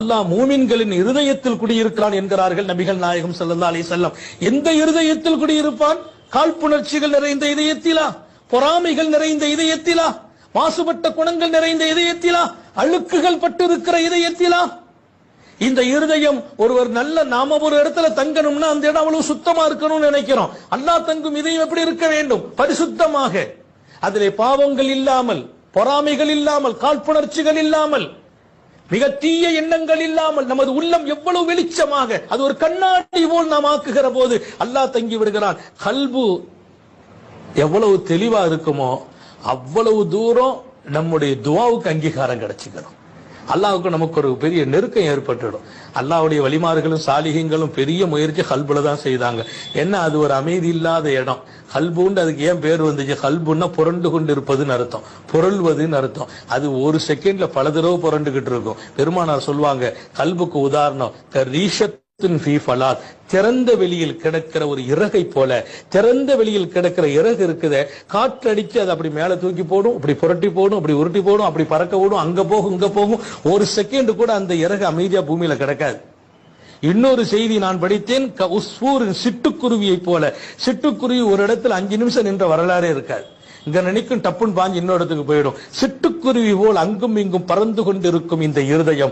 அல்லாஹ் மூமின்களின் இருதயத்தில் குடியிருக்கிறான் என்கிறார்கள் நபிகள் நாயகம் ஸல்லல்லாஹு அலி செல்லம் எந்த இருதயத்தில் குடியிருப்பான்? காழ்ப்புணர்ச்சிகள் நிறைந்த இதயத்திலா? பொறாமைகள் நிறைந்த இதயத்திலா? மாசுபட்ட குணங்கள் நிறைந்த இதயத்திலா? அழுக்குகள் பட்டிருக்கிற இதயத்திலா? இந்த இருதயம் ஒருவர் நல்ல நாம ஒரு இடத்துல தங்கணும்னா அந்த இடம் அவ்வளவு சுத்தமா இருக்கணும்னு நினைக்கிறோம். அல்லா தங்கும் இதயம் எப்படி இருக்க வேண்டும்? பரிசுத்தமாக. அதிலே பாவங்கள் இல்லாமல் பொறாமைகள் இல்லாமல் காழ்ப்புணர்ச்சிகள் இல்லாமல் மிக தீய எண்ணங்கள் இல்லாமல் நமது உள்ளம் எவ்வளவு வெளிச்சமாக அது ஒரு கண்ணாடி போல் நாம் ஆக்குகிற போது அல்லாஹ் தங்கி விடுகிறான். கல்பு எவ்வளவு தெளிவா இருக்குமோ அவ்வளவு தூரம் நம்முடைய துவாவுக்கு அங்கீகாரம் கிடைச்சிக்கிறோம் அல்லாவுக்கு நமக்கு ஒரு பெரிய நெருக்கம் ஏற்பட்டுடும். அல்லாஹ்வுடைய வழிமார்களும் சாலிகங்களும் பெரிய முயற்சி கல்புல தான் செய்தாங்க. என்ன அது ஒரு அமைதி இல்லாத இடம். கல்புன்னு அதுக்கு ஏன் பேர் வந்துச்சு? கல்புன்னா புரண்டு கொண்டு இருப்பதுன்னு அர்த்தம். புரள்வதுன்னு அர்த்தம். அது ஒரு செகண்ட்ல பல தடவை புரண்டுகிட்டு இருக்கும். பெருமானார் சொல்லுவாங்க கல்புக்கு உதாரணம் க ரீஷத்துன் திறந்த வெளியில் கிடக்கிற ஒரு இறகை போல திறந்த வெளியில் கிடக்கிற இறகு இருக்குத. காற்றடிச்சு அதை அப்படி மேல தூக்கி போடும் அப்படி புரட்டி போடும் அப்படி உருட்டி போடும் அப்படி பறக்க விடும் அங்க போகும் இங்க போகும். ஒரு செகண்ட் கூட அந்த இறகு அமைதியா பூமியில கிடக்காது. இன்னொரு செய்தி நான் படித்தேன். உஸ்பூரின் சிட்டுக்குருவியை போல. சிட்டுக்குருவி ஒரு இடத்துல அஞ்சு நிமிஷம் நின்ற வரலாறே இருக்காது. இங்க நினைக்கும் டப்புன்னு பாஞ்சு இன்னொரு இடத்துக்கு போயிடும். சிட்டுக்குருவி போல் அங்கும் இங்கும் பறந்து கொண்டிருக்கும் இந்த இருதயம்.